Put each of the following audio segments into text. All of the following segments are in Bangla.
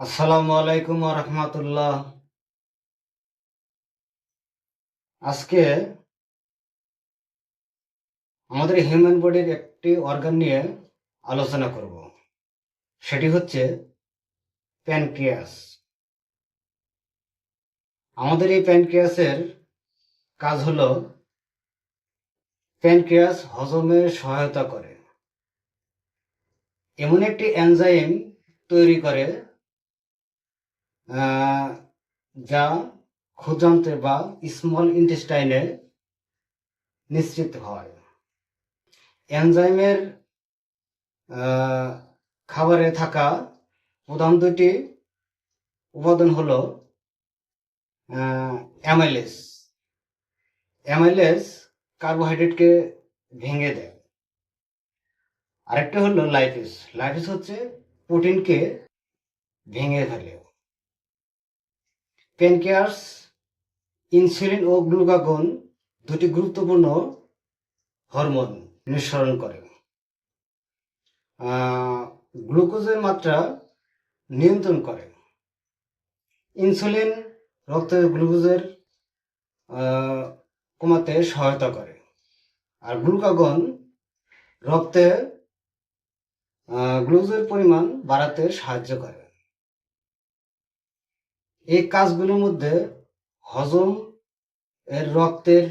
আসসালামু আলাইকুম রহমতুল্লাহ। আজকে আমাদের হিউম্যান বডির একটি অর্গান নিয়ে আলোচনা করব। সেটি হচ্ছে প্যানক্রিয়াস। আমাদের এই প্যানক্রিয়াসের কাজ হলো প্যানক্রিয়াস হজমে সহায়তা করে। এমন একটি এনজাইম তৈরি করে যা ক্ষুদ্রান্তে বা স্মল ইন্টেস্টাইনে নিশ্চিত হয়। এনজাইমের খাবারে থাকা প্রধান দুটি উপাদান হলো অ্যামাইলেস অ্যামাইলেস কার্বোহাইড্রেটকে ভেঙে দেয়। আরেকটা হলো লাইপিস লাইপিস হচ্ছে প্রোটিনকে ভেঙে ফেলে। প্যানক্রিয়াস ইনসুলিন ও গ্লুকাগন দুটি গুরুত্বপূর্ণ হরমোন নিঃসরণ করে। গ্লুকোজের মাত্রা নিয়ন্ত্রণ করে। ইনসুলিন রক্তের গ্লুকোজের কমাতে সহায়তা করে। আর গ্লুকাগন রক্তে গ্লুকোজের পরিমাণ বাড়াতে সাহায্য করে। এই কাজগুলোর মধ্যে হজম এর রক্তের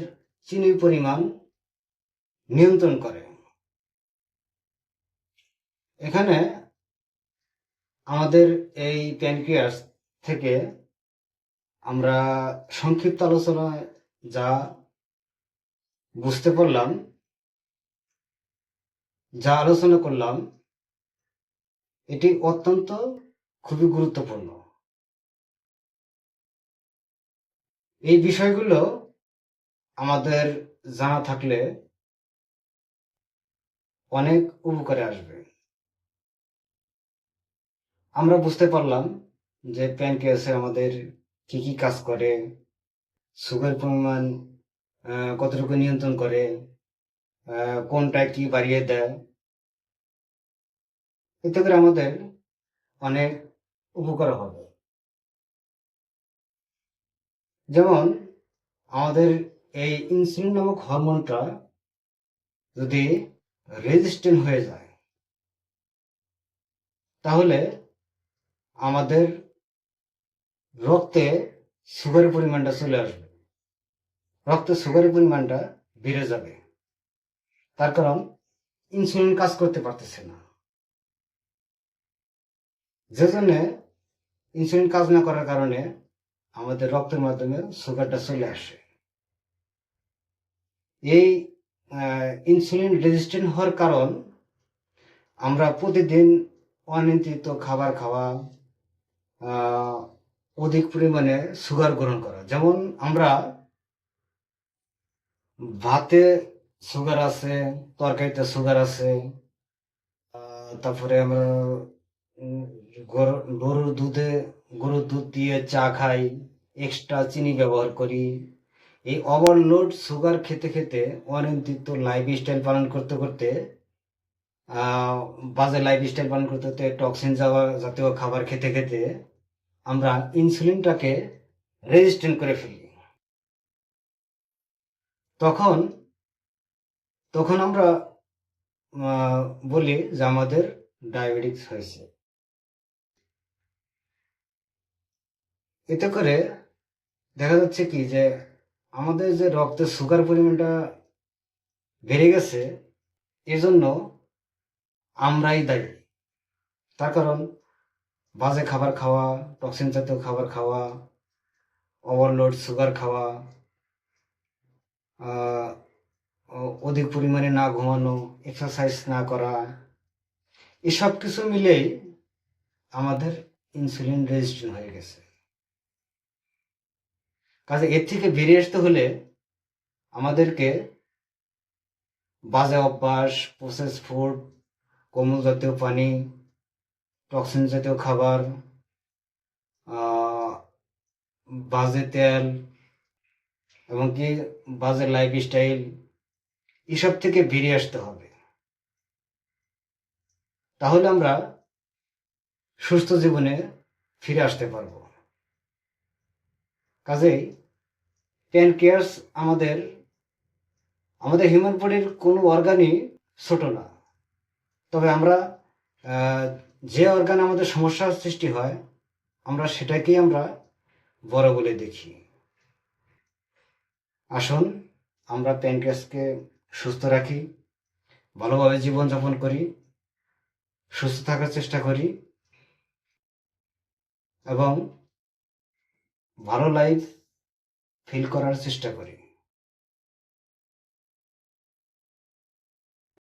চিনির পরিমাণ নিয়ন্ত্রণ করে। এখানে আমাদের এই প্যানক্রিয়াস থেকে আমরা সংক্ষিপ্ত আলোচনায় যা বুঝতে পারলাম, যা আলোচনা করলাম, এটি অত্যন্ত খুবই গুরুত্বপূর্ণ। এই বিষয়গুলো আমাদের জানা থাকলে অনেক উপকারে আসবে। আমরা বুঝতে পারলাম যে প্যানক্রিয়াসে আমাদের কি কি কাজ করে, সুগার পরিমাণ কতটুকু নিয়ন্ত্রণ করে কোনটা কি বাড়িয়ে দেয়, এতে করে আমাদের অনেক উপকার হবে। যেমন আমাদের এই ইনসুলিন নামক হরমোনটা যদি রেজিস্ট্যান্ট হয়ে যায়, তাহলে আমাদের রক্তে সুগারের পরিমাণটা চলে আসবে। রক্তে সুগারের পরিমাণটা বেড়ে যাবে। তার কারণ ইনসুলিন কাজ করতে পারতেছে না। যে জন্য ইনসুলিন কাজ না করার কারণে আমাদের রক্তের মাধ্যমে সুগারটা চলে আসে। এই ইনসুলিন রেজিস্ট্যান্ট হওয়ার কারণ আমরা প্রতিদিন অনিয়ন্ত্রিত খাবার খাওয়া অধিক পরিমাণে সুগার গ্রহণ করা। যেমন আমরা ভাতে সুগার আছে, তরকারিতে সুগার আছে তারপরে আমরা গরুর দুধে গরুর দুধ দিয়ে চা খাই এক্সট্রা চিনি ব্যবহার করি। এই ওভারলোড সুগার খেতে খেতে অনিয়ন্ত্রিত লাইফ স্টাইল পালন করতে করতে বাজে লাইফ স্টাইল পালন করতে করতে টক্সিন যাওয়া জাতীয় খাবার খেতে খেতে আমরা ইনসুলিনটাকে রেজিস্ট্যান্ট করে ফেলি। তখন তখন আমরা বলি যে আমাদের ডায়াবেটিস হয়েছে। এতে করে দেখা যাচ্ছে কি যে আমাদের যে রক্তে সুগার পরিমাণটা বেড়ে গেছে, এজন্য আমরাই দায়ী। তার কারণ বাজে খাবার খাওয়া টক্সিন জাতীয় খাবার খাওয়া ওভারলোড সুগার খাওয়া অধিক পরিমাণে না ঘুমানো এক্সারসাইজ না করা, এসব কিছু মিলেই আমাদের ইনসুলিন রেজিস্ট্যান্ট হয়ে গেছে। কাজে এর থেকে বেরিয়ে আসতে হলে আমাদেরকে বাজে অভ্যাস প্রসেস ফুড কোমল জাতীয় পানি টক্সিন জাতীয় খাবার বাজে তেল এবং কি বাজে লাইফ স্টাইল এসব থেকে বেরিয়ে আসতে হবে। তাহলে আমরা সুস্থ জীবনে ফিরে আসতে পারব। কাজেই প্যানক্রিয়াস আমাদের আমাদের হিউম্যান বডির কোনো অর্গানই ছোট না। তবে আমরা যে অর্গান আমাদের সমস্যার সৃষ্টি হয়, আমরা সেটাকেই আমরা বড় বলে দেখি। আসুন, আমরা প্যানক্রিয়াসকে সুস্থ রাখি, ভালোভাবে জীবনযাপন করি, সুস্থ থাকার চেষ্টা করি, এবং ভালো লাইফ ফিল করার চেষ্টা করি।